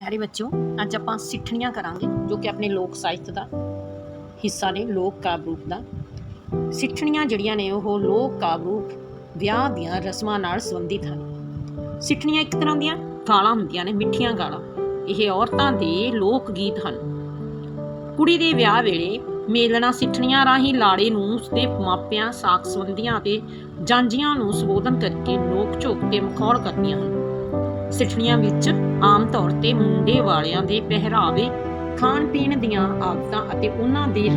ਪਿਆਰੇ ਬੱਚਿਓ, ਅੱਜ ਆਪਾਂ ਸਿੱਠਣੀਆਂ ਕਰਾਂਗੇ, ਜੋ ਕਿ ਆਪਣੇ ਲੋਕ ਸਾਹਿਤ ਦਾ ਹਿੱਸਾ ਨੇ, ਲੋਕ ਕਾਵਿ ਰੂਪ ਦਾ। ਸਿੱਠਣੀਆਂ ਜਿਹੜੀਆਂ ਨੇ, ਉਹ ਲੋਕ ਕਾਵਿ ਰੂਪ ਵਿਆਹ ਦੀਆਂ ਰਸਮਾਂ ਨਾਲ ਸੰਬੰਧਿਤ ਹਨ। ਸਿੱਠਣੀਆਂ ਇੱਕ ਤਰ੍ਹਾਂ ਦੀਆਂ ਗਾਲਾਂ ਹੁੰਦੀਆਂ ਨੇ, ਮਿੱਠੀਆਂ ਗਾਲਾਂ। ਇਹ ਔਰਤਾਂ ਦੇ ਲੋਕ ਗੀਤ ਹਨ। ਕੁੜੀ ਦੇ ਵਿਆਹ ਵੇਲੇ ਮੇਲਣਾ ਸਿੱਠਣੀਆਂ ਰਾਹੀਂ ਲਾੜੇ ਨੂੰ ਉਸਦੇ ਮਾਪਿਆਂ ਸਾਕ ਸੰਬੰਧੀਆਂ ਅਤੇ ਜਾਂਜੀਆਂ ਨੂੰ ਸੰਬੋਧਨ ਕਰਕੇ ਨੋਕ ਝੋਕ ਕੇ ਮਖੌਲ ਕਰਦੀਆਂ ਹਨ। ਸਿੱਠਣੀਆਂ ਵਿੱਚ ਆਮ ਤੌਰ ਤੇ ਮੁੰਡੇ ਵਾਲਿਆਂ ਦੇ ਪਹਿਰਾਵੇ ਖਾਣ ਪੀਣ ਦੀਆਂ ਆਦਤਾਂ ਅਤੇ ਉਹਨਾਂ ਦੇ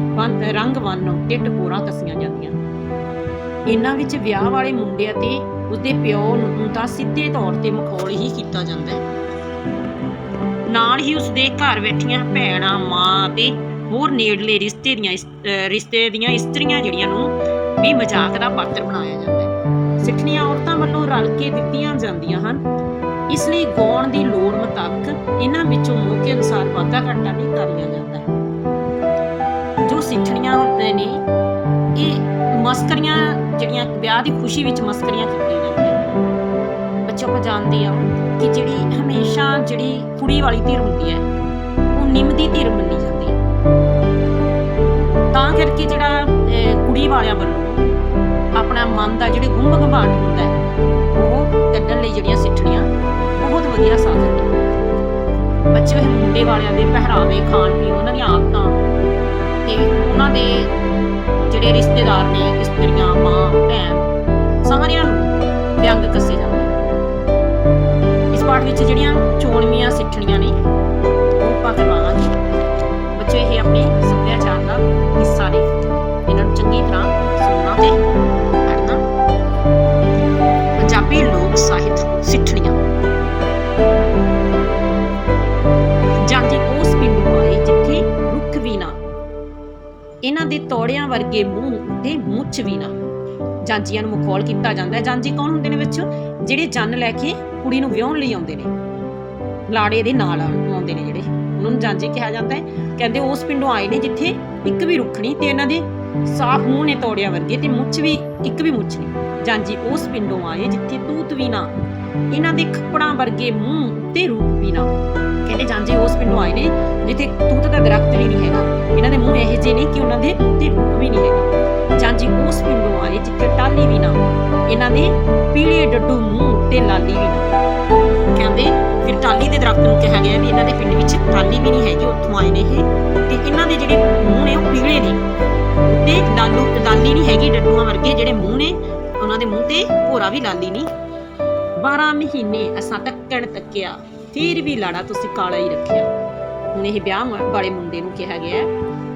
ਰੰਗ ਵੰਨ ਉੱਤੇ ਟਕੋਰਾਂ ਕੱਸੀਆਂ ਜਾਂਦੀਆਂ ਇਹਨਾਂ ਵਿੱਚ ਵਿਆਹ ਵਾਲੇ ਮੁੰਡੇ ਅਤੇ ਉਸਦੇ ਪਿਓ ਨੂੰ ਤਾਂ ਸਿੱਧੇ ਤੌਰ ਤੇ ਮਖੌਲ ਹੀ ਕੀਤਾ ਜਾਂਦਾ ਹੈ। ਨਾਲ ਹੀ ਉਸਦੇ ਘਰ ਬੈਠੀਆਂ ਭੈਣਾਂ, ਮਾਂ ਅਤੇ ਹੋਰ ਨੇੜਲੇ ਰਿਸ਼ਤੇ ਦੀਆਂ ਰਿਸ਼ਤੇ ਦੀਆਂ ਇਸਤਰੀਆਂ ਜਿਹੜੀਆਂ ਨੂੰ ਵੀ ਮਜ਼ਾਕ ਦਾ ਪਾਤਰ ਬਣਾਇਆ ਜਾਂਦਾ ਹੈ। ਸਿੱਠਣੀਆਂ ਔਰਤਾਂ ਵੱਲੋਂ ਰਲ ਕੇ ਦਿੱਤੀਆਂ ਜਾਂਦੀਆਂ ਹਨ। ਇਸ ਲਈ ਗਾਉਣ ਦੀ ਲੋੜ ਮੁਤਾਬਕ ਇਹਨਾਂ ਵਿੱਚੋਂ ਮੌਕੇ ਅਨੁਸਾਰ ਵਾਧਾ ਘਾਟਾ ਵੀ ਕਰ ਲਿਆ ਜਾਂਦਾ ਹੈ। ਜੋ ਸਿੱਠਣੀਆਂ ਹੁੰਦੇ ਨੇ ਇਹ ਮਸਕਰੀਆਂ ਜਿਹੜੀਆਂ ਵਿਆਹ ਦੀ ਖੁਸ਼ੀ ਵਿੱਚ ਮਸਕਰੀਆਂ ਕੀਤੀਆਂ ਜਾਂਦੀਆਂ ਬੱਚੇ ਆਪਾਂ ਜਾਣਦੇ ਆ ਕਿ ਜਿਹੜੀ ਹਮੇਸ਼ਾ ਜਿਹੜੀ ਕੁੜੀ ਵਾਲੀ ਧਿਰ ਹੁੰਦੀ ਹੈ ਉਹ ਨਿੰਮ ਦੀ ਧਿਰ ਮੰਨੀ ਜਾਂਦੀ ਹੈ। ਤਾਂ ਕਰਕੇ ਜਿਹੜਾ ਅਹ, ਕੁੜੀ ਵਾਲਿਆਂ ਵੱਲੋਂ ਆਪਣਾ ਮਨ ਦਾ ਜਿਹੜੇ ਗੁੰਮ ਘਮਾਟ ਹੁੰਦਾ ਹੈ ਲਈ ਜਿਹੜੀਆਂ ਸਿੱਠਣੀਆਂ, ਬਹੁਤ ਵਧੀਆ ਸਾਧਨ ਨੇ। ਬੱਚੇ ਇਹ ਮੁੰਡੇ ਵਾਲਿਆਂ ਦੇ, ਪਹਿਰਾਵੇ ਖਾਣ ਪੀਣ ਉਹਨਾਂ ਦੀਆਂ ਆਦਤਾਂ, ਤੇ ਉਹਨਾਂ ਦੇ ਜਿਹੜੇ ਰਿਸ਼ਤੇਦਾਰ ਨੇ, ਇਸਤਰੀਆਂ, ਮਾਂ, ਭੈਣ, ਸਾਰਿਆਂ ਨੂੰ ਵਿਅੰਗ ਕੱਸੇ ਜਾਂਦੇ ਇਸ ਪਾਠ ਵਿੱਚ ਜਿਹੜੀਆਂ ਚੋਣਵੀਆਂ ਸਿੱਠਣੀਆਂ ਨੇ, ਉਹ ਆਪਾਂ ਕਰਵਾਵਾਂਗੇ। ਬੱਚੇ, ਇਹ ਆਪਣੇ ਸੱਭਿਆਚਾਰ ਦਾ ਇਹਨਾਂ ਦੇ ਤੋੜਿਆਂ ਵਰਗੇ ਮੂੰਹ ਤੇ ਮੁੱਛ ਵੀ ਨਾ। ਜਾਂਜੀਆਂ ਨੂੰ ਮਖੌਲ ਕੀਤਾ ਜਾਂਦਾ ਹੈ। ਜਾਂਜੀ ਕੌਣ ਹੁੰਦੇ ਨੇ ਵਿੱਚ? ਜਿਹੜੇ ਜੰਨ ਲੈ ਕੇ ਕੁੜੀ ਨੂੰ ਵਿਆਹਣ ਲਈ ਆਉਂਦੇ ਨੇ। ਲਾੜੇ ਦੇ ਨਾਲ ਆਉਂਦੇ ਨੇ ਜਿਹੜੇ। ਉਹਨਾਂ ਨੂੰ ਜਾਂਜੀ ਕਿਹਾ ਜਾਂਦਾ ਹੈ। ਕਹਿੰਦੇ ਉਸ ਪਿੰਡੋਂ ਆਏ ਨੇ ਜਿੱਥੇ ਇੱਕ ਵੀ ਰੁੱਖ ਨਹੀਂ ਤੇ ਇਹਨਾਂ ਦੇ ਸਾਫ਼ ਮੂੰਹ ਨੇ ਤੋੜਿਆਂ ਵਰਗੇ ਤੇ ਮੁੱਛ ਵੀ ਇੱਕ ਵੀ ਮੁੱਛ ਨਹੀਂ। ਜਾਂਜੀ ਉਸ ਪਿੰਡੋਂ ਆਏ ਜਿੱਥੇ ਤੂਤ ਵੀ ਨਾ ਇਹਨਾਂ ਦੇ ਖੱਪੜਾਂ ਵਰਗੇ ਮੂੰਹ ਤੇ ਰੂਪ ਵੀ ਨਾ ਕਹਿੰਦੇ ਜਾਂਜੀ ਉਸ ਪਿੰਡੋਂ ਆਏ ਨੇ ਜਿੱਥੇ ਤੂਤ ਦਾ ਦਰਖਤ ਵੀ ਨਹੀਂ ਹੈਗਾ। ਇਹਨਾਂ ਦੇ ਮੂੰਹ ਇਹੋ ਜਿਹੇ ਨੇ ਕਿ ਉਹਨਾਂ ਦੇ ਉੱਤੇ ਰੂਪ ਵੀ ਨਹੀਂ ਹੈਗਾ। ਜਾਂਜੀ ਉਸ ਪਿੰਡੋਂ ਆਏ ਜਿੱਥੇ ਟਾਲੀ ਵੀ ਨਾ ਇਹਨਾਂ ਦੇ ਪੀਲੇ ਡੱਡੂ ਮੂੰਹ ਤੇ ਲਾਲੀ ਵੀ ਨਾ ਕਹਿੰਦੇ ਫਿਰ ਟਾਲੀ ਦੇ ਦਰਖਤ ਨੂੰ ਕਿਹਾ ਗਿਆ ਵੀ ਇਹਨਾਂ ਦੇ ਪਿੰਡ ਵਿੱਚ ਟਾਲੀ ਵੀ ਨਹੀਂ ਹੈਗੀ, ਉੱਥੋਂ ਆਏ ਨੇ ਇਹ। ਤੇ ਇਹਨਾਂ ਦੇ ਜਿਹੜੇ ਮੂੰਹ ਨੇ ਉਹ ਪੀਲੇ ਨੇ। ਤੇ ਲਾਲੂ ਲਾਲੀ ਨਹੀਂ ਹੈਗੀ ਡੱਡੂਆਂ ਵਰਗੇ ਜਿਹੜੇ ਮੂੰਹ ਨੇ, ਉਹਨਾਂ ਦੇ ਮੂੰਹ ਤੇ ਭੋਰਾ ਵੀ ਲਾਲੀ ਨਹੀਂ। 12 ਮਹੀਨੇ ਅਸਾਂ ਤੱਕਣ ਤੱਕਿਆ ਫਿਰ ਵੀ ਲਾੜਾ ਤੁਸੀਂ ਕਾਲਾ ਹੀ ਰੱਖਿਆ। ਹੁਣ ਇਹ ਵਿਆਹ ਵਾਲੇ ਮੁੰਡੇ ਨੂੰ ਕਿਹਾ ਗਿਆ ਹੈ,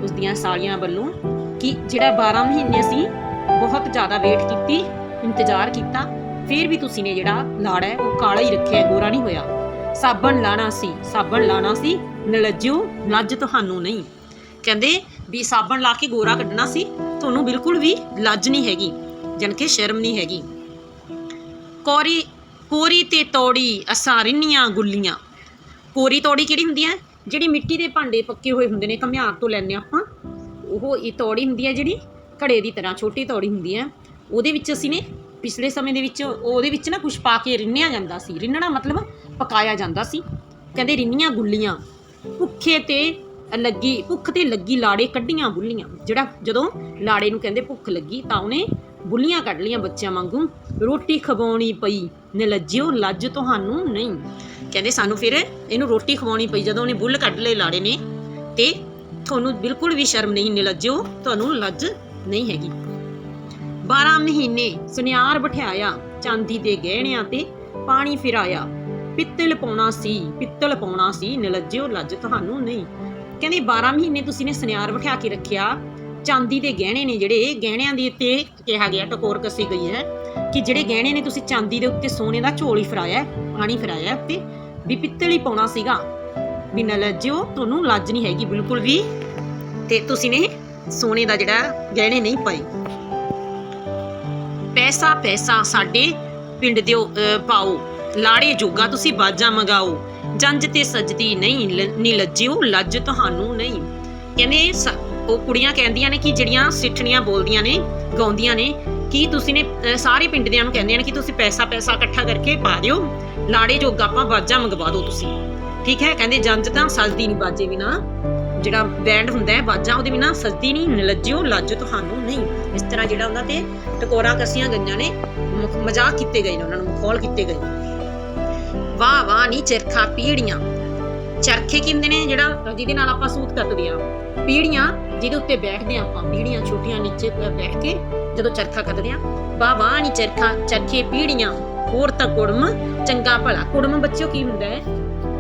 ਉਸ ਦੀਆਂ ਸਾਲੀਆਂ ਵੱਲੋਂ ਕਿ ਜਿਹੜਾ 12 ਮਹੀਨੇ ਅਸੀਂ ਬਹੁਤ ਜ਼ਿਆਦਾ ਵੇਟ ਕੀਤੀ ਇੰਤਜ਼ਾਰ ਕੀਤਾ ਫਿਰ ਵੀ ਤੁਸੀਂ ਨੇ ਜਿਹੜਾ ਲਾੜਾ ਹੈ ਉਹ ਕਾਲਾ ਹੀ ਰੱਖਿਆ ਗੋਰਾ ਨਹੀਂ ਹੋਇਆ। ਸਾਬਣ ਲਾਣਾ ਸੀ ਸਾਬਣ ਲਾਣਾ ਸੀ ਨਲੱਜਿਓ ਲੱਜ ਤੁਹਾਨੂੰ ਨਹੀਂ। ਕਹਿੰਦੇ ਵੀ ਸਾਬਣ ਲਾ ਕੇ ਗੋਰਾ ਕੱਢਣਾ ਸੀ ਤੁਹਾਨੂੰ ਬਿਲਕੁਲ ਵੀ ਲੱਜ ਨਹੀਂ ਹੈਗੀ ਜਨ ਕਿ ਸ਼ਰਮ ਨਹੀਂ ਹੈਗੀ। ਕੋਰੀ ਕੋਰੀ ਤੇ ਤੋੜੀ ਅਸਾਂ ਰਿੰਨੀਆਂ ਗੁੱਲੀਆਂ। ਕੋਰੀ ਤੋੜੀ ਕਿਹੜੀ ਹੁੰਦੀ ਹੈ? ਜਿਹੜੀ ਮਿੱਟੀ ਦੇ ਭਾਂਡੇ ਪੱਕੇ ਹੋਏ ਹੁੰਦੇ ਨੇ, ਘਮਿਆਰ ਤੋਂ ਲੈਣੇ ਆਪਾਂ। ਉਹ ਇਹ ਤੋੜੀ ਹੁੰਦੀ ਹੈ ਜਿਹੜੀ ਘੜੇ ਦੀ ਤਰ੍ਹਾਂ, ਛੋਟੀ ਤੋੜੀ ਹੁੰਦੀ ਹੈ। ਉਹਦੇ ਵਿੱਚ ਅਸੀਂ ਨੇ ਪਿਛਲੇ ਸਮੇਂ ਦੇ ਵਿੱਚ ਉਹਦੇ ਵਿੱਚ ਨਾ ਕੁਝ ਪਾ ਕੇ ਰਿੰਨਿਆ ਜਾਂਦਾ ਸੀ। ਰਿੰਨਣਾ ਮਤਲਬ ਪਕਾਇਆ ਜਾਂਦਾ ਸੀ। ਕਹਿੰਦੇ ਰਿੰਨੀਆਂ ਗੁੱਲੀਆਂ। ਭੁੱਖੇ ਤੇ ਲੱਗੀ, ਭੁੱਖ ਤੇ ਲੱਗੀ ਲਾੜੇ ਕੱਢੀਆਂ ਬੁੱਲੀਆਂ ਜਿਹੜਾ ਜਦੋਂ ਲਾੜੇ ਨੂੰ ਕਹਿੰਦੇ ਭੁੱਖ ਲੱਗੀ ਤਾਂ ਉਹਨੇ ਬੁੱਲੀਆਂ ਕੱਢ ਲੀਆਂ ਬੱਚਿਆਂ ਵਾਂਗੂ। ਰੋਟੀ ਖਵਾਉਣੀ ਪਈ। ਨਲੱਜਿਓ ਲੱਜ ਤੁਹਾਨੂੰ ਨਹੀਂ। ਕਹਿੰਦੇ ਸਾਨੂੰ ਫਿਰ ਇਹਨੂੰ ਰੋਟੀ ਖਵਾਉਣੀ ਪਈ, ਜਦੋਂ ਉਹਨੇ ਬੁੱਲ ਕੱਢ ਲਏ ਲਾੜੇ ਨੇ। ਤੇ ਤੁਹਾਨੂੰ ਬਿਲਕੁਲ ਵੀ ਸ਼ਰਮ ਨਹੀਂ ਨਲੱਜਿਓ ਤੁਹਾਨੂੰ ਲੱਜ ਨਹੀਂ ਹੈਗੀ। 12 ਮਹੀਨੇ ਸੁਨਿਆਰ ਬਿਠਾਇਆ, ਚਾਂਦੀ ਦੇ ਗਹਿਣਿਆਂ ਤੇ ਪਾਣੀ ਫਿਰਾਇਆ। ਪਿੱਤਲ ਪਾਉਣਾ ਸੀ, ਪਿੱਤਲ ਪਾਉਣਾ ਸੀ ਨਲੱਜਿਓ ਲੱਜ ਤੁਹਾਨੂੰ ਨਹੀਂ। ਕਹਿੰਦੇ 12 ਮਹੀਨੇ ਤੁਸੀਂ ਨੇ ਸੁਨਿਆਰ ਬਿਠਾ ਕੇ ਰੱਖਿਆ। ਚਾਂਦੀ ਦੇ ਗਹਿਣੇ ਨੇ ਜਿਹੜੇ ਗਹਿਣਿਆਂ ਦੇ ਉੱਤੇ ਕਿਹਾ ਗਿਆ, ਟਕੋਰ ਕੱਸੀ ਗਈ ਹੈ ਕਿ ਜਿਹੜੇ ਗਹਿਣੇ ਨੇ ਤੁਸੀਂ ਚਾਂਦੀ ਦੇ ਉੱਤੇ ਸੋਨੇ ਦਾ ਝੋਲੀ ਫਰਾਇਆ ਪਾਣੀ ਫਰਾਇਆ ਹੈ ਵੀ ਪਿੱਤਲ ਹੀ ਪਾਉਣਾ ਸੀਗਾ। ਵੀ ਨਲੱਜਿਓ, ਤੁਹਾਨੂੰ ਲੱਜ ਨਹੀਂ ਹੈਗੀ ਬਿਲਕੁਲ ਵੀ ਤੇ ਤੁਸੀਂ ਨੇ ਸੋਨੇ ਦਾ ਜਿਹੜਾ ਗਹਿਣੇ ਨਹੀਂ ਪਾਏ। ਪੈਸਾ ਪੈਸਾ ਸਾਡੇ ਪਿੰਡ ਦਿਓ ਪਾਓ। ਲਾੜੇ ਜੋਗਾ ਤੁਸੀਂ ਬਾਜਾਂ ਮੰਗਾਓ। ਜੰਜ ਤੇ ਸਜਦੀ ਨਹੀਂ ਨੀ ਲੱਜਿਓ, ਲੱਜ ਤੁਹਾਨੂੰ ਨਹੀਂ। ਕਹਿੰਦੇ ਉਹ ਕੁੜੀਆਂ ਕਹਿੰਦੀਆਂ ਨੇ ਕਿ ਜਿਹੜੀਆਂ ਸਿੱਠਣੀਆਂ ਬੋਲਦੀਆਂ ਨੇ, ਗਾਉਂਦੀਆਂ ਨੇ, ਕਿ ਤੁਸੀਂ ਨੇ ਸਾਰੇ ਪਿੰਡ ਦਿਆਂ ਨੂੰ ਕਹਿੰਦੀਆਂ ਨੇ ਕਿ ਤੁਸੀਂ ਪੈਸਾ ਪੈਸਾ ਇਕੱਠਾ ਕਰਕੇ ਪਾ ਦਿਓ, ਲਾੜੇ ਜੋਗਾ ਆਪਾਂ ਬਾਜਾਂ ਮੰਗਵਾ ਦਿਓ ਤੁਸੀਂ। ਠੀਕ ਹੈ? ਕਹਿੰਦੇ ਜੰਜ ਤਾਂ ਸਜਦੀ ਨਹੀਂ ਬਾਜੇ ਬਿਨਾ, ਜਿਹੜਾ ਬੈਂਡ ਹੁੰਦਾ ਹੈ ਬਾਜਾ ਉਹਦੇ ਬਿਨਾ ਸਜਦੀ ਨਹੀਂ ਨਲੱਜਿਓ ਲੱਜ ਤੁਹਾਨੂੰ ਨਹੀਂ। ਇਸ ਤਰ੍ਹਾਂ ਜਿਹੜਾ ਉਹਨਾਂ ਤੇ ਟਕੋਰਾ ਕਸੀਆਂ ਗਈਆਂ ਨੇ ਮਜ਼ਾਕ ਕੀਤੇ ਗਏ ਨੇ ਉਹਨਾਂ ਨੂੰ, ਮਖੌਲ ਕੀਤੇ ਗਏ ਨੇ। ਵਾਹ ਵਾਹ ਨਹੀਂ ਚਿਰਖਾ ਪੀੜੀਆਂ। ਚਰਖੇ ਕਿੰਦੇ ਨੇ ਜਿਹੜਾ ਜਿਹਦੇ ਨਾਲ ਆਪਾਂ ਸੂਤ ਕੱਤਦੇ ਆ? ਪੀੜੀਆਂ ਜਿਹਦੇ ਉੱਤੇ ਬੈਠਦੇ ਆ ਆਪਾਂ। ਪੀੜੀਆਂ ਛੋਟੀਆਂ ਨੀਚੇ ਬੈਠ ਕੇ ਜਦੋਂ ਚਰਖਾ ਕੱਤਦੇ ਆ। ਵਾਹ ਵਾਹ ਨਹੀਂ ਚਰਖਾ, ਚਰਖੇ ਪੀੜੀਆਂ। ਹੋਰ ਤਾਂ ਕੁੜਮ, ਚੰਗਾ ਭਲਾ। ਕੁੜਮ ਬੱਚਿਓ ਕੀ ਹੁੰਦਾ ਹੈ?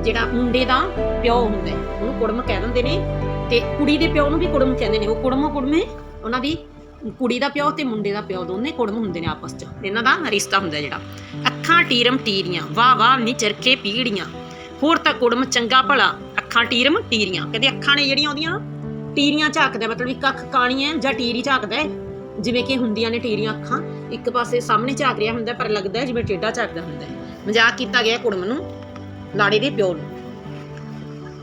ਜਿਹੜਾ ਮੁੰਡੇ ਦਾ ਪਿਓ ਹੁੰਦਾ ਹੈ, ਉਹਨੂੰ ਕੁੜਮ ਕਹਿ ਦਿੰਦੇ ਨੇ। ਤੇ ਕੁੜੀ ਦੇ ਪਿਓ ਨੂੰ ਵੀ ਕੁੜਮ ਕਹਿੰਦੇ ਨੇ। ਉਹ ਕੁੜਮੋ ਕੁੜਮੇ? ਉਹਨਾਂ ਦੀ ਕੁੜੀ ਦਾ ਪਿਓ ਤੇ ਮੁੰਡੇ ਦਾ ਪਿਓ ਦੋਨੇ ਕੁੜਮ ਹੁੰਦੇ ਨੇ ਆਪਸ 'ਚ। ਇਹਨਾਂ ਦਾ ਰਿਸ਼ਤਾ ਹੁੰਦਾ ਜਿਹੜਾ। ਅੱਖਾਂ ਟੀਰਮ ਟੀਰੀਆਂ। ਵਾਹ ਵਾਹ ਨੀ ਚਰਖੇ ਪੀੜੀਆਂ। ਹੋਰ ਤਾਂ ਕੁੜਮ ਚੰਗਾ ਭਲਾ। ਅੱਖਾਂ ਟੀਰਮ ਟੀਰੀਆਂ। ਕਹਿੰਦੇ ਅੱਖਾਂ ਨੇ ਜਿਹੜੀਆਂ ਉਹਦੀਆਂ ਟੀਰੀਆਂ ਝਾਕਦਾ ਮਤਲਬ ਇੱਕ ਅੱਖ ਕਾਣੀ ਹੈ ਜਾਂ ਟੀਰੀ ਝਾਕਦਾ ਜਿਵੇਂ ਕਿ ਹੁੰਦੀਆਂ ਨੇ ਟੀਰੀਆਂ ਅੱਖਾਂ, ਇੱਕ ਪਾਸੇ ਸਾਹਮਣੇ ਝਾਕ ਰਿਹਾ ਹੁੰਦਾ ਪਰ ਲੱਗਦਾ ਜਿਵੇਂ ਟੇਢਾ ਝਾਕਦਾ ਹੁੰਦਾ ਮਜ਼ਾਕ ਕੀਤਾ ਗਿਆ ਕੁੜਮ ਨੂੰ, ਲਾੜੇ ਦੇ ਪਿਓ ਨੂੰ।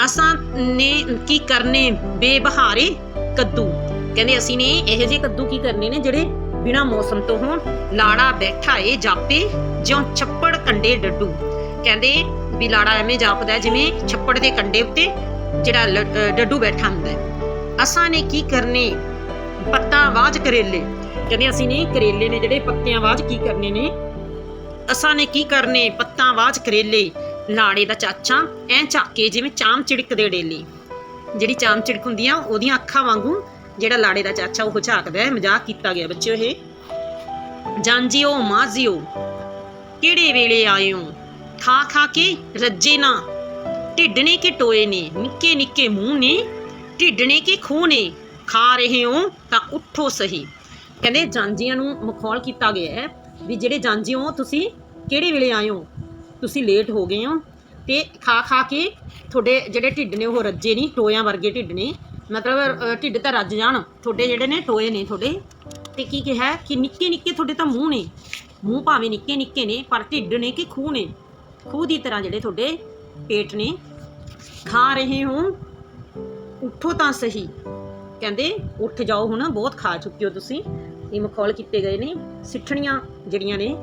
ਅਸਾਂ ਨੇ ਕੀ ਕਰਨੇ ਬੇਬਹਾਰੇ? ਕੱਦੂ। ਕਹਿੰਦੇ ਅਸੀਂ ਨੇ ਇਹੋ ਜਿਹੇ ਕੱਦੂ ਕੀ ਕਰਨੇ ਨੇ ਜਿਹੜੇ ਬਿਨਾ ਮੌਸਮ ਤੋਂ ਹੋਣ, ਲਾੜਾ ਬੈਠਾ ਏ ਜਾਪੇ, ਜਿਉਂ ਛੱਪੜ ਕੰਡੇ ਡੱਡੂ। ਕਹਿੰਦੇ ਵੀ ਲਾੜਾ ਐਵੇਂ ਜਾਪਦਾ ਜਿਵੇਂ ਛੱਪੜ ਦੇ ਕੰਡੇ ਉੱਤੇ ਜਿਹੜਾ ਡੱਡੂ ਬੈਠਾ ਹੁੰਦਾ ਹੈ। ਅਸਾਂ ਨੇ ਕੀ ਕਰਨੇ? ਪੱਤਾ ਆਵਾਜ਼ ਕਰੇਲੇ। ਕਹਿੰਦੇ ਅਸੀਂ ਨੇ ਕਰੇਲੇ ਨੇ ਜਿਹੜੇ ਪੱਤਿਆਂ ਆਵਾਜ਼ ਕੀ ਕਰਨੇ ਨੇ? ਅਸਾਂ ਨੇ ਕੀ ਕਰਨੇ? ਪੱਤਾ ਆਵਾਜ਼ ਕਰੇਲੇ। ਲਾੜੇ ਦਾ ਚਾਚਾ ਐ ਝਾਕੇ ਜਿਵੇਂ ਚਾਮ ਚਿੜਕ ਦੇ ਡੇਲੀ। ਜਿਹੜੀ ਚਾਮ ਚਿੜਕ ਹੁੰਦੀ ਆ, ਉਹਦੀਆਂ ਅੱਖਾਂ ਵਾਂਗੂ ਜਿਹੜਾ ਲਾੜੇ ਦਾ ਚਾਚਾ ਉਹ ਝਾਕਦਾ ਹੈ, ਮਜ਼ਾਕ ਕੀਤਾ ਗਿਆ ਬੱਚਿਓ ਇਹ। ਜਾਂਜੀਓ ਮਾਜ਼ੀਓ ਕਿਹੜੇ ਵੇਲੇ ਆਇਓ ਖਾ ਖਾ ਕੇ ਰੱਜੇ ਨਾ। ਢਿੱਡ ਨੇ ਕਿ ਟੋਏ ਨੇ, ਨਿੱਕੇ ਨਿੱਕੇ ਮੂੰਹ ਨੇ ਢਿੱਡ ਨੇ ਕਿ ਖੂਹ ਨੇ। ਖਾ ਰਹੇ ਹੋ ਤਾਂ ਉੱਠੋ ਸਹੀ। ਕਹਿੰਦੇ ਜਾਂਜੀਆਂ ਨੂੰ ਮਖੌਲ ਕੀਤਾ ਗਿਆ ਹੈ ਵੀ ਜਿਹੜੇ ਜਾਂਜੀ ਹੋ ਤੁਸੀਂ ਕਿਹੜੇ ਵੇਲੇ ਆਏ ਹੋ? ਤੁਸੀਂ ਲੇਟ ਹੋ ਗਏ ਹੋ ਤੇ ਖਾ ਖਾ ਕੇ ਤੁਹਾਡੇ ਜਿਹੜੇ ਢਿੱਡ ਨੇ ਉਹ ਰੱਜੇ ਨਹੀਂ, ਟੋਇਆਂ ਵਰਗੇ ਢਿੱਡ ਨੇ ਮਤਲਬ ਢਿੱਡ ਤਾਂ ਰੱਜ ਜਾਣ। ਤੁਹਾਡੇ ਜਿਹੜੇ ਨੇ, ਟੋਏ ਨੇ ਤੁਹਾਡੇ। ਤੇ ਕੀ ਕਿਹਾ ਕਿ ਨਿੱਕੇ ਨਿੱਕੇ ਤੁਹਾਡੇ ਤਾਂ ਮੂੰਹ ਨੇ। ਮੂੰਹ ਭਾਵੇਂ ਨਿੱਕੇ ਨਿੱਕੇ ਨੇ, ਪਰ ਢਿੱਡ ਨੇ ਕਿ ਖੂਹ ਨੇ। ਖੂਹ ਦੀ ਤਰ੍ਹਾਂ ਜਿਹੜੇ ਤੁਹਾਡੇ ਪੇਟ ਨੇ, ਖਾ ਰਹੇ ਹੋ, ਉੱਠੋ ਤਾਂ ਸਹੀ। ਕਹਿੰਦੇ, ਉੱਠ ਜਾਓ ਹੁਣ, ਬਹੁਤ ਖਾ ਚੁੱਕੇ ਹੋ ਤੁਸੀਂ। ਇਹ ਮਖੌਲ ਕੀਤੇ ਗਏ ਨੇ, ਸਿੱਠਣੀਆਂ ਜਿਹੜੀਆਂ ਨੇ,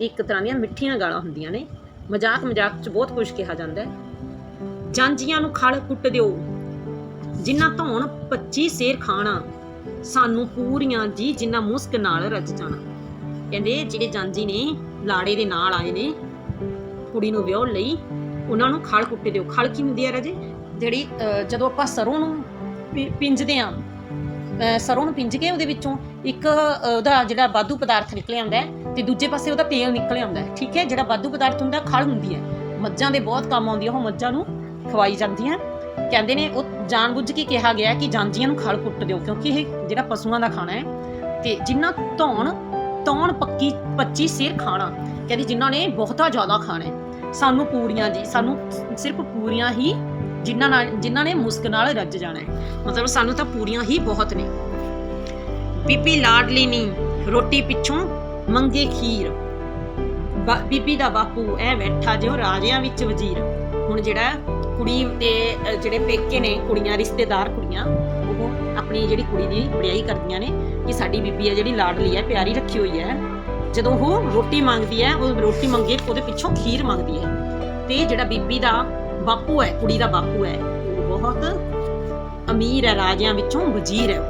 ਇੱਕ ਤਰ੍ਹਾਂ ਦੀਆਂ ਮਿੱਠੀਆਂ ਗਾਲਾਂ ਹੁੰਦੀਆਂ ਨੇ। ਮਜ਼ਾਕ ਮਜ਼ਾਕ 'ਚ ਬਹੁਤ ਕੁਝ ਕਿਹਾ ਜਾਂਦਾ ਹੈ। ਜਾਂਜੀਆਂ ਨੂੰ ਖਲ ਕੁੱਟ ਦਿਓ। ਜਿੰਨਾ ਧੌਣ 25 ਸੇਰ ਖਾਣਾ। ਸਾਨੂੰ ਪੂਰੀਆਂ ਜੀ ਜਿੰਨਾ ਮੁਸਕ ਨਾਲ ਰੱਜ ਜਾਣਾ। ਕਹਿੰਦੇ, ਜਿਹੜੇ ਜਾਂਜੀ ਨੇ, ਲਾੜੇ ਦੇ ਨਾਲ ਆਏ ਨੇ ਕੁੜੀ ਨੂੰ ਵਿਆਹ ਲਈ ਉਹਨਾਂ ਨੂੰ ਖਲ ਕੁੱਟ ਦਿਓ। ਖਲ ਕੀ ਹੁੰਦੀ ਹੈ ਰਾਜੇ? ਜਿਹੜੀ ਜਦੋਂ ਆਪਾਂ ਸਰੋਂ ਨੂੰ ਪਿ- ਪਿੰਜਦੇ ਆ ਸਰੋਂ ਨੂੰ ਪਿੰਜ ਕੇ ਉਹਦੇ ਵਿੱਚੋਂ ਇੱਕ ਉਹਦਾ ਜਿਹੜਾ ਵਾਧੂ ਪਦਾਰਥ ਨਿਕਲ ਆਉਂਦਾ ਹੈ ਤੇ ਦੂਜੇ ਪਾਸੇ ਉਹਦਾ ਤੇਲ ਨਿਕਲ ਆਉਂਦਾ ਹੈ। ਠੀਕ ਹੈ? ਜਿਹੜਾ ਵਾਧੂ ਪਦਾਰਥ ਹੁੰਦਾ, ਖਲ ਹੁੰਦੀ ਹੈ। ਮੱਝਾਂ ਦੇ ਬਹੁਤ ਕੰਮ ਆਉਂਦੀ ਹੈ ਉਹ ਮੱਝਾਂ ਨੂੰ ਖਵਾਈ ਜਾਂਦੀਆਂ। ਕਹਿੰਦੇ ਨੇ, ਉਹ ਜਾਣਬੁੱਝ ਕੇ ਕਿਹਾ ਗਿਆ ਕਿ ਜਾਂਜੀਆਂ ਨੂੰ ਖਲ ਕੁੱਟ ਦਿਓ, ਕਿਉਂਕਿ ਇਹ ਜਿਹੜਾ ਪਸ਼ੂਆਂ ਦਾ ਖਾਣਾ ਹੈ ਤੇ ਜਿੰਨਾ ਧੌਣ ਧੌਣ ਪੱਕੀ 25 ਸਿਰ ਖਾਣਾ, ਕਹਿੰਦੇ ਜਿਨ੍ਹਾਂ ਨੇ ਬਹੁਤਾ ਜ਼ਿਆਦਾ ਖਾਣਾ ਹੈ। ਸਾਨੂੰ ਪੂਰੀਆਂ ਜੀ, ਸਾਨੂੰ ਸਿਰਫ ਪੂਰੀਆਂ ਹੀ ਜਿਨ੍ਹਾਂ ਨਾਲ, ਜਿਨ੍ਹਾਂ ਨੇ ਮੁਸਕ ਨਾਲ ਰੱਜ ਜਾਣਾ ਹੈ। ਮਤਲਬ ਸਾਨੂੰ ਤਾਂ ਪੂਰੀਆਂ ਹੀ ਬਹੁਤ ਨੇ। ਬੀਬੀ ਲਾਡਲੀ ਨੀ, ਰੋਟੀ ਪਿੱਛੋਂ ਮੰਗੇ ਖੀਰ। ਬੀਬੀ ਦਾ ਬਾਪੂ ਐ ਬੈਠਾ ਜਿਉ ਰਾਜਿਆਂ ਵਿੱਚ ਵਜ਼ੀਰ। ਹੁਣ ਜਿਹੜਾ ਕੁੜੀ ਤੇ ਜਿਹੜੇ ਪੇਕੇ ਨੇ, ਕੁੜੀਆਂ, ਰਿਸ਼ਤੇਦਾਰ ਕੁੜੀਆਂ, ਉਹ ਆਪਣੀ ਜਿਹੜੀ ਕੁੜੀ ਦੀ ਵਡਿਆਈ ਕਰਦੀਆਂ ਨੇ ਕਿ ਸਾਡੀ ਬੀਬੀ ਹੈ ਜਿਹੜੀ ਲਾਡਲੀ ਹੈ, ਪਿਆਰੀ ਰੱਖੀ ਹੋਈ ਹੈ। ਜਦੋਂ ਉਹ ਰੋਟੀ ਮੰਗਦੀ ਹੈ, ਉਹ ਰੋਟੀ ਮੰਗੇ, ਉਹਦੇ ਪਿੱਛੋਂ ਖੀਰ ਮੰਗਦੀ ਹੈ। ਤੇ ਜਿਹੜਾ ਬੀਬੀ ਦਾ ਬਾਪੂ ਹੈ, ਕੁੜੀ ਦਾ ਬਾਪੂ ਹੈ, ਉਹ ਬਹੁਤ ਅਮੀਰ ਹੈ, ਰਾਜਿਆਂ ਵਿੱਚੋਂ ਵਜ਼ੀਰ ਹੈ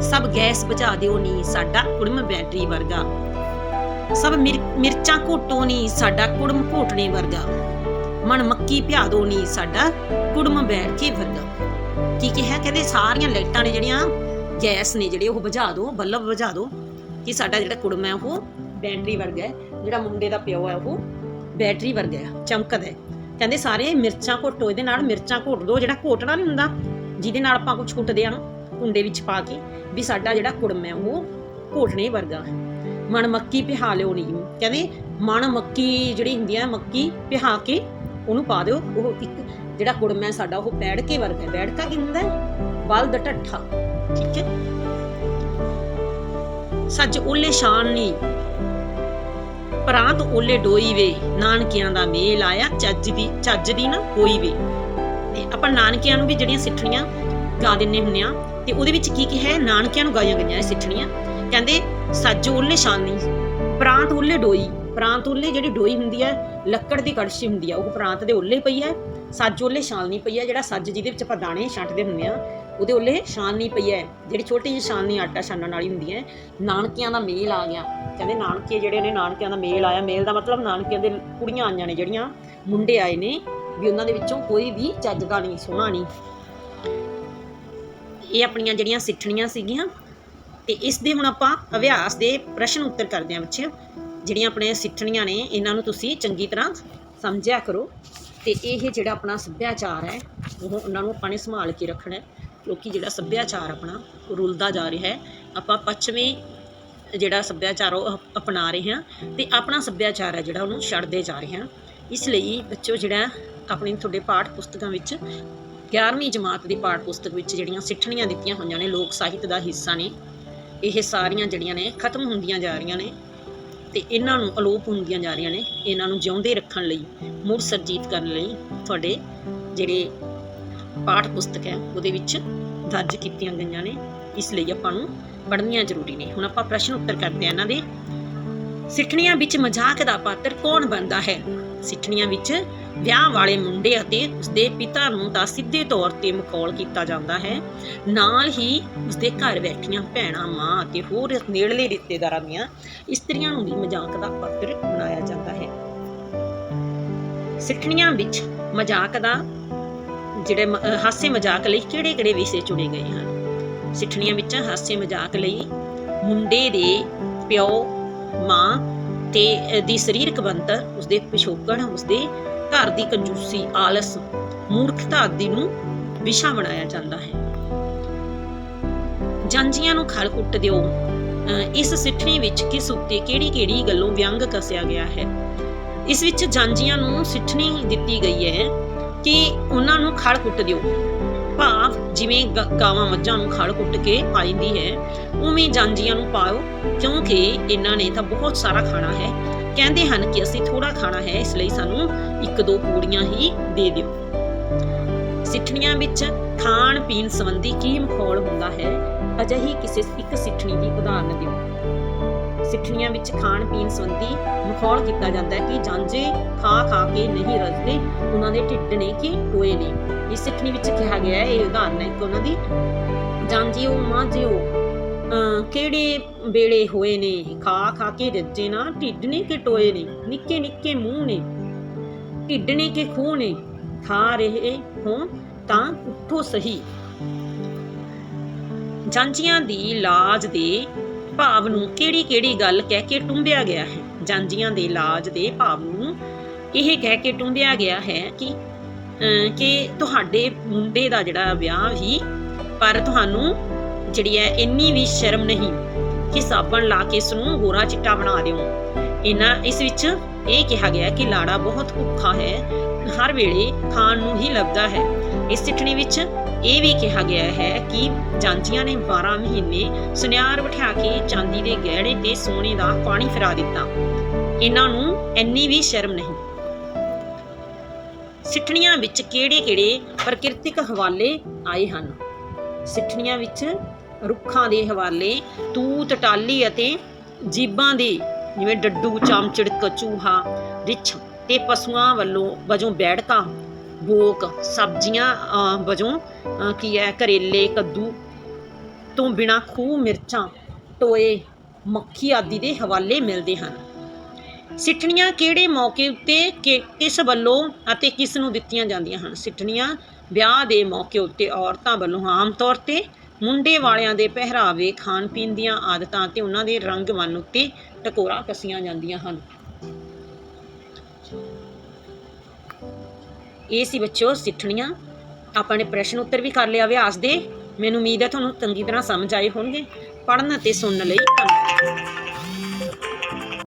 ਸਭ ਗੈਸ ਬੁਝਾ ਦਿਓ ਨੀ ਸਾਡਾ ਕੁੜਮ ਬੈਟਰੀ ਵਰਗਾ। ਸਭ ਮਿਰ- ਮਿਰਚਾਂ ਘੋਟੋ ਨੀ ਸਾਡਾ ਕੁੜਮ ਘੋਟਣੇ ਵਰਗਾ। ਮਨ ਮੱਕੀ ਭਿਆ ਦੋ ਨੀ ਸਾਡਾ ਕੁੜਮ ਬੈਠ ਕੇ ਵਰਗਾ। ਕੀ ਕਿਹਾ? ਕਹਿੰਦੇ ਸਾਰੀਆਂ ਲਾਈਟਾਂ ਨੇ ਜਿਹੜੀਆਂ ਗੈਸ ਨੇ ਜਿਹੜੇ ਉਹ ਬੁਝਾ ਦਿਓ ਬੱਲਬ ਬੁਝਾ ਦਿਓ ਕਿ ਸਾਡਾ ਜਿਹੜਾ ਕੁੜਮ ਹੈ ਉਹ ਬੈਟਰੀ ਵਰਗਾ ਹੈ, ਜਿਹੜਾ ਮੁੰਡੇ ਦਾ ਪਿਓ ਹੈ ਉਹ ਬੈਟਰੀ ਵਰਗਾ ਹੈ, ਚਮਕਦਾ ਹੈ। ਕਹਿੰਦੇ ਸਾਰੇ ਮਿਰਚਾਂ ਘੋਟੋ ਇਹਦੇ ਨਾਲ ਮਿਰਚਾਂ ਘੋਟ ਦਿਓ ਜਿਹੜਾ ਘੋਟਣਾ ਨਹੀਂ ਹੁੰਦਾ, ਜਿਹਦੇ ਨਾਲ ਆਪਾਂ ਕੁਝ ਕੁੱਟਦੇ ਆ ਕੁੰਡੇ ਵਿੱਚ ਪਾ ਕੇ, ਵੀ ਸਾਡਾ ਜਿਹੜਾ ਕੁੜਮ ਹੈ ਉਹ ਘੋਟਣੇ ਵਰਗਾ ਹੈ। ਮਣ ਮੱਕੀ ਪਿਹਾ ਲਿਓ ਨਹੀਂ। ਕਹਿੰਦੇ ਮਣ ਮੱਕੀ ਜਿਹੜੀ ਹੁੰਦੀ ਹੈ ਮੱਕੀ ਪਿਹਾ ਕੇ ਉਹਨੂੰ ਪਾ ਦਿਓ, ਉਹ ਇੱਕ ਜਿਹੜਾ ਕੁੜਮ ਹੈ ਸਾਡਾ ਉਹ ਬੈੜ ਕੇ ਵਰਗਾ ਹੈ। ਬੈੜਕਾ ਕੀ ਹੁੰਦਾ ਹੈ? ਬਲਦ ਢੱਠਾ। ਠੀਕ ਹੈ? ਸੱਜ ਓਲੇ ਸ਼ਾਨ ਨਹੀਂ ਪ੍ਰਾਂਤ ਓਲੇ ਡੋਈ ਵੇ, ਨਾਨਕਿਆਂ ਦਾ ਮੇਲ ਆਇਆ, ਚੱਜ ਦੀ ਚੱਜ ਦੀ ਨਾ ਕੋਈ ਵੇ। ਤੇ ਆਪਾਂ ਨਾਨਕਿਆਂ ਨੂੰ ਵੀ ਜਿਹੜੀਆਂ ਸਿੱਠਣੀਆਂ ਗਾ ਦਿੰਨੇ ਹੁੰਨੇ ਆ, ਤੇ ਉਹਦੇ ਵਿੱਚ ਕੀ ਕੀ ਹੈ? ਨਾਨਕਿਆਂ ਨੂੰ ਗਾਈਆਂ ਗਈਆਂ ਸਿੱਠਣੀਆਂ। ਕਹਿੰਦੇ ਸੱਜ ਓਲੇ ਸ਼ਾਨੀ ਪ੍ਰਾਂਤ ਓਲੇ ਡੋਈ। ਪ੍ਰਾਂਤ ਓਲੇ ਜਿਹੜੀ ਡੋਈ ਹੁੰਦੀ ਹੈ, ਲੱਕੜ ਦੀ ਕੜਛੀ ਹੁੰਦੀ ਹੈ, ਉਹ ਪ੍ਰਾਂਤ ਦੇ ਉੱਲੇ ਪਈ ਹੈ। ਸੱਜ ਉੱਲੇ ਛਾਲਣੀ ਪਈ ਹੈ, ਜਿਹੜਾ ਸੱਜ ਜਿਹਦੇ ਵਿੱਚ ਆਪਾਂ ਦਾਣੇ ਛੱਟਦੇ ਹੁੰਦੇ ਆ। ਉਹਦੇ ਉੱਲੇ ਛਾਲਣੀ ਪਈ ਹੈ। ਜਿਹੜੀ ਛੋਟੀ ਜਿਹੀ ਛਾਲਣੀ ਆਟਾ ਛਾਨਣ ਵਾਲੀ ਹੁੰਦੀ ਹੈ, ਨਾਨਕਿਆਂ ਦਾ ਮੇਲ ਆ ਗਿਆ। ਕਹਿੰਦੇ ਨਾਨਕੇ ਜਿਹੜੇ ਨੇ, ਨਾਨਕਿਆਂ ਦਾ ਮੇਲ ਆਇਆ। ਮੇਲ ਦਾ ਮਤਲਬ ਨਾਨਕਿਆਂ ਦੇ ਕੁੜੀਆਂ ਆਈਆਂ ਨੇ, ਜਿਹੜੀਆਂ ਮੁੰਡੇ ਆਏ ਨੇ, ਵੀ ਉਹਨਾਂ ਦੇ ਵਿੱਚੋਂ ਕੋਈ ਵੀ ਚੱਜਦਾ ਨਹੀਂ, ਸੋਹਣਾ ਨਹੀਂ। ਇਹ ਆਪਣੀਆਂ ਜਿਹੜੀਆਂ ਸਿੱਠਣੀਆਂ ਸੀਗੀਆਂ। ਤੇ ਇਸ ਦੇ ਹੁਣ ਆਪਾਂ ਅਭਿਆਸ ਦੇ ਪ੍ਰਸ਼ਨ ਉੱਤਰ ਕਰਦੇ ਹਾਂ ਬੱਚਿਓ। ਜਿਹੜੀਆਂ ਆਪਣੇ ਸਿੱਠਣੀਆਂ ਨੇ, ਇਹਨਾਂ ਨੂੰ ਤੁਸੀਂ ਚੰਗੀ ਤਰ੍ਹਾਂ ਸਮਝਿਆ ਕਰੋ। ਤੇ ਇਹ ਜਿਹੜਾ ਆਪਣਾ ਸੱਭਿਆਚਾਰ ਹੈ, ਉਹ ਉਹਨਾਂ ਨੂੰ ਆਪਾਂ ਨੇ ਸੰਭਾਲ ਕੇ ਰੱਖਣਾ ਕਿਉਂਕਿ ਜਿਹੜਾ ਸੱਭਿਆਚਾਰ ਆਪਣਾ ਰੁਲਦਾ ਜਾ ਰਿਹਾ ਹੈ, ਆਪਾਂ ਪੱਛਮੀ ਜਿਹੜਾ ਸੱਭਿਆਚਾਰ ਉਹ ਅਪ- ਅਪਣਾ ਰਹੇ ਹਾਂ ਤੇ ਆਪਣਾ ਸੱਭਿਆਚਾਰ ਹੈ ਜਿਹੜਾ ਉਹਨੂੰ ਛੱਡਦੇ ਜਾ ਰਹੇ ਹਾਂ। ਇਸ ਲਈ ਬੱਚੋ ਜਿਹੜਾ ਆਪਣੀ ਤੁਹਾਡੇ ਪਾਠ ਪੁਸਤਕਾਂ ਵਿੱਚ 11ਵੀਂ ਜਮਾਤ ਦੀ ਪਾਠ ਪੁਸਤਕ ਵਿੱਚ ਜਿਹੜੀਆਂ ਸਿੱਠਣੀਆਂ ਦਿੱਤੀਆਂ ਹੋਈਆਂ ਨੇ, ਲੋਕ ਸਾਹਿਤ ਦਾ ਹਿੱਸਾ ਨੇ, ਇਹ ਸਾਰੀਆਂ ਜਿਹੜੀਆਂ ਨੇ ਖਤਮ ਹੁੰਦੀਆਂ ਜਾ ਰਹੀਆਂ ਨੇ ਤੇ ਇਹਨਾਂ ਨੂੰ ਅਲੋਪ ਹੁੰਦੀਆਂ ਜਾ ਰਹੀਆਂ ਨੇ, ਇਹਨਾਂ ਨੂੰ ਜਿਉਂਦੇ ਰੱਖਣ ਲਈ, ਮੁੜ ਸਰਜੀਤ ਕਰਨ ਲਈ ਤੁਹਾਡੇ ਜਿਹੜੇ ਪਾਠ ਪੁਸਤਕ ਹੈ। ਉਹਦੇ ਵਿੱਚ ਦਰਜ ਕੀਤੀਆਂ ਗਈਆਂ ਨੇ। ਇਸ ਲਈ ਆਪਾਂ ਨੂੰ ਪੜ੍ਹਨੀਆਂ ਜ਼ਰੂਰੀ ਨੇ। ਹੁਣ ਆਪਾਂ ਪ੍ਰਸ਼ਨ ਉੱਤਰ ਕਰਦੇ ਹਾਂ ਇਹਨਾਂ ਦੇ। ਸਿੱਠਣੀਆਂ ਵਿੱਚ ਮਜ਼ਾਕ ਦਾ ਪਾਤਰ ਕੌਣ ਬਣਦਾ ਹੈ? ਸਿੱਠਣੀਆਂ ਵਿੱਚ ਵਿਆਹ ਵਾਲੇ ਮੁੰਡੇ ਅਤੇ ਉਸਦੇ ਪਿਤਾ ਨੂੰ ਤਾਂ ਸਿੱਧੇ ਤੌਰ ਤੇ ਮਖੌਲ ਕੀਤਾ ਜਾਂਦਾ ਹੈ। ਨਾਲ ਹੀ ਉਸਦੇ ਘਰ ਬੈਠੀਆਂ ਭੈਣਾਂ, ਮਾਂ ਅਤੇ ਹੋਰ ਨੇੜਲੇ ਰਿਸ਼ਤੇਦਾਰਾਂ ਦੀਆਂ ਇਸਤਰੀਆਂ ਨੂੰ ਵੀ ਮਜ਼ਾਕ ਦਾ ਪਾਤਰ ਬਣਾਇਆ ਜਾਂਦਾ ਹੈ। ਸਿੱਠਣੀਆਂ ਵਿੱਚ ਮਜ਼ਾਕ ਦਾ ਜਿਹੜੇ ਹਾਸੇ ਮਜ਼ਾਕ ਲਈ ਕਿਹੜੇ-ਕਿਹੜੇ ਵਿਸ਼ੇ ਚੁਣੇ ਗਏ ਹਨ? ਸਿੱਠਣੀਆਂ ਵਿੱਚ ਹਾਸੇ ਮਜ਼ਾਕ ਲਈ ਮੁੰਡੇ ਦੇ ਪਿਓ, ਮਾਂ ਤੇ ਦੀ ਸਰੀਰਕ ਬਣਤਰ, ਉਸਦੇ ਪਿਛੋਕੜ, ਉਸਦੇ ਘਰ ਦੀ ਕੰਜੂਸੀ, ਆਲਸ, ਮੂਰਖਤਾ ਆਦਿ ਨੂੰ ਵਿਸ਼ਾ ਬਣਾਇਆ ਜਾਂਦਾ ਹੈ। ਜਾਂਜੀਆਂ ਨੂੰ ਖਲ ਕੁੱਟ ਦਿਓ। ਇਸ ਸਿੱਠਣੀ ਵਿੱਚ ਕਿਸ ਉੱਤੇ ਕਿਹੜੀ-ਕਿਹੜੀ ਗੱਲੋਂ ਵਿਅੰਗ ਕਸਿਆ ਗਿਆ ਹੈ? ਇਸ ਵਿੱਚ ਜਾਂਜੀਆਂ ਨੂੰ ਸਿੱਠਣੀ ਦਿੱਤੀ ਗਈ ਹੈ ਕਿ ਉਹਨਾਂ ਨੂੰ ਖੜ ਕੁੱਟ ਦਿਓ। ਭਾਵ ਜਿਵੇਂ ਗਾਵਾਂ ਮੱਝਾਂ ਨੂੰ ਖੜ ਕੁੱਟ ਕੇ ਪਾਈਂਦੀ ਹੈ, ਉਵੇਂ ਜਾਂਜੀਆਂ ਨੂੰ ਪਾਓ, ਕਿਉਂਕਿ ਇਹਨਾਂ ਨੇ ਤਾਂ ਬਹੁਤ ਸਾਰਾ ਖਾਣਾ ਹੈ। ਕਹਿੰਦੇ ਹਨ ਕਿ ਅਸੀਂ ਥੋੜਾ ਖਾਣਾ ਹੈ, ਇਸ ਲਈ ਸਾਨੂੰ ਇੱਕ ਦੋ ਪੂੜੀਆਂ ਹੀ ਦੇ ਦਿਓ। ਸਿੱਠਣੀਆਂ ਵਿੱਚ ਖਾਣ ਪੀਣ ਸੰਬੰਧੀ ਕੀ ਮਖੌਲ ਹੁੰਦਾ ਹੈ? ਅਜਿਹੀ ਕਿਸੇ ਇੱਕ ਸਿੱਠਣੀ ਦੀ ਉਦਾਹਰਨ ਦਿਓ। ਸਿੱਠਣੀਆਂ ਵਿੱਚ ਖਾਣ ਪੀਣ ਸੰਬੰਧੀ ਮਖੌਲ ਕੀਤਾ ਜਾਂਦਾ ਹੈ ਕਿ ਜਾਂਝੇ ਖਾ ਖਾ ਕੇ ਨਹੀਂ ਰੱਜਦੇ ਉਹਨਾਂ ਦੇ ਢਿੱਡ ਨੇ ਕਿ ਟੋਏ ਨੇ। ਇਸ ਸਿੱਠਣੀ ਵਿੱਚ ਕਿਹਾ ਗਿਆ ਹੈ, ਇਹ ਉਦਾਹਰਨ ਹੈ ਕਿ ਉਹਨਾਂ ਦੀ ਜਾਂਝਿਓ, ਮਾਝਿਓ ਕਿਹੜੇ ਵੇਲੇ ਹੋਏ ਨੇ? ਖਾ ਖਾ ਕੇ ਰੱਜੇ ਨਾ, ਢਿੱਡ ਨੇ ਕਿ ਟੋਏ ਨੇ? ਨਿੱਕੇ ਨਿੱਕੇ ਮੂੰਹ ਨੇ, ਢਿੱਡ ਨੇ ਕਿ ਖੂਹ ਨੇ? ਖਾ ਰਹੇ ਹੋ ਤਾਂ ਉੱਠੋ ਸਹੀ। ਜਾਂਜੀਆਂ ਦੀ ਲਾਜ ਦੇ ਭਾਵ ਨੂੰ ਕਿਹੜੀ ਕਿਹੜੀ ਗੱਲ ਕਹਿ ਕੇ ਟੁੰਬਿਆ ਗਿਆ ਹੈ। ਜਾਂਜੀਆਂ ਦੇ ਲਾਜ ਦੇ ਭਾਵ ਨੂੰ ਇਹ ਕਹਿ ਕੇ ਟੁੰਬਿਆ ਗਿਆ ਹੈ ਕਿ ਕਿ ਤੁਹਾਡੇ ਮੁੰਡੇ ਦਾ ਜਿਹੜਾ ਵਿਆਹ ਹੀ ਪਰ ਤੁਹਾਨੂੰ ਜਿਹੜੀ ਹੈ ਇੰਨੀ ਵੀ ਸ਼ਰਮ ਨਹੀਂ ਕਿ ਸਾਬਣ ਲਾ ਕੇ ਇਸ ਨੂੰ ਗੋਰਾ ਚਿੱਟਾ ਬਣਾ ਦਿਓ। ਇਹਨਾਂ, ਇਸ ਵਿੱਚ ਇਹ ਕਿਹਾ ਗਿਆ ਕਿ ਲਾੜਾ ਬਹੁਤ ਭੁੱਖਾ ਹੈ, ਹਰ ਵੇਲੇ ਖਾਣ ਨੂੰ ਹੀ ਲੱਭਦਾ ਹੈ। ਇਸ ਸਿੱਠਣੀ ਵਿੱਚ ਇਹ ਵੀ ਕਿਹਾ ਗਿਆ ਹੈ ਕਿ ਜਾਂਚੀਆਂ ਨੇ 12 ਮਹੀਨੇ ਸੁਨਿਆਰ ਬਿਠਾ ਕੇ ਚਾਂਦੀ ਦੇ ਗਹਿਣੇ ਤੇ ਸੋਨੇ ਦਾ ਪਾਣੀ ਫਿਰਾ ਦਿੱਤਾ। ਇਹਨਾਂ ਨੂੰ ਇੰਨੀ ਵੀ ਸ਼ਰਮ ਨਹੀਂ। ਸਿੱਠਣੀਆਂ ਵਿੱਚ ਕਿਹੜੇ-ਕਿਹੜੇ ਪ੍ਰਕਿਰਤਿਕ ਹਵਾਲੇ ਆਏ ਹਨ? ਸਿੱਠਣੀਆਂ ਵਿੱਚ ਰੁੱਖਾਂ ਦੇ ਹਵਾਲੇ, ਤੂਤ, ਟਾਲੀ ਅਤੇ ਜੀਬਾਂ ਦੇ ਜਿਵੇਂ ਡੱਡੂ, ਚਾਮਚਿੜਕ, ਚੂਹਾ, ਰਿਛ ਤੇ ਪਸ਼ੂਆਂ ਵੱਲੋਂ ਵਜੋਂ ਬੈੜਕਾ ਬੋਕ ਸਬਜ਼ੀਆਂ ਵਜੋਂ ਕੀ ਹੈ, ਕਰੇਲੇ, ਕੱਦੂ ਤੋਂ ਬਿਨਾ ਖੂਹ, ਮਿਰਚਾਂ, ਟੋਏ, ਮੱਖੀ ਆਦਿ ਦੇ ਹਵਾਲੇ ਮਿਲਦੇ ਹਨ। ਸਿੱਠਣੀਆਂ ਕਿਹੜੇ ਮੌਕੇ ਉੱਤੇ ਕਿ- ਕਿਸ ਵੱਲੋਂ ਅਤੇ ਕਿਸ ਨੂੰ ਦਿੱਤੀਆਂ ਜਾਂਦੀਆਂ ਹਨ? ਸਿੱਠਣੀਆਂ ਵਿਆਹ ਦੇ ਮੌਕੇ ਉੱਤੇ ਔਰਤਾਂ ਵੱਲੋਂ ਆਮ ਤੌਰ ਤੇ ਮੁੰਡੇ ਵਾਲਿਆਂ ਦੇ ਪਹਿਰਾਵੇ ਖਾਣ ਪੀਣ ਦੀਆਂ ਆਦਤਾਂ ਤੇ ਉਹਨਾਂ ਦੇ ਰੰਗ ਮਨ ਉੱਤੇ ਟਕੋਰਾ ਕਸੀਆਂ ਜਾਂਦੀਆਂ ਹਨ। ਇਹ ਸੀ ਬੱਚਿਓ ਸਿੱਠਣੀਆਂ। ਆਪਾਂ ਨੇ ਪ੍ਰਸ਼ਨ ਉੱਤਰ ਵੀ ਕਰ ਲਿਆ ਅਭਿਆਸ ਦੇ। ਮੈਨੂੰ ਉਮੀਦ ਹੈ ਤੁਹਾਨੂੰ ਚੰਗੀ ਤਰ੍ਹਾਂ ਸਮਝ ਆਏ ਹੋਣਗੇ। ਪੜ੍ਹਨ ਅਤੇ ਸੁਣਨ ਲਈ ਧੰਨਵਾਦ।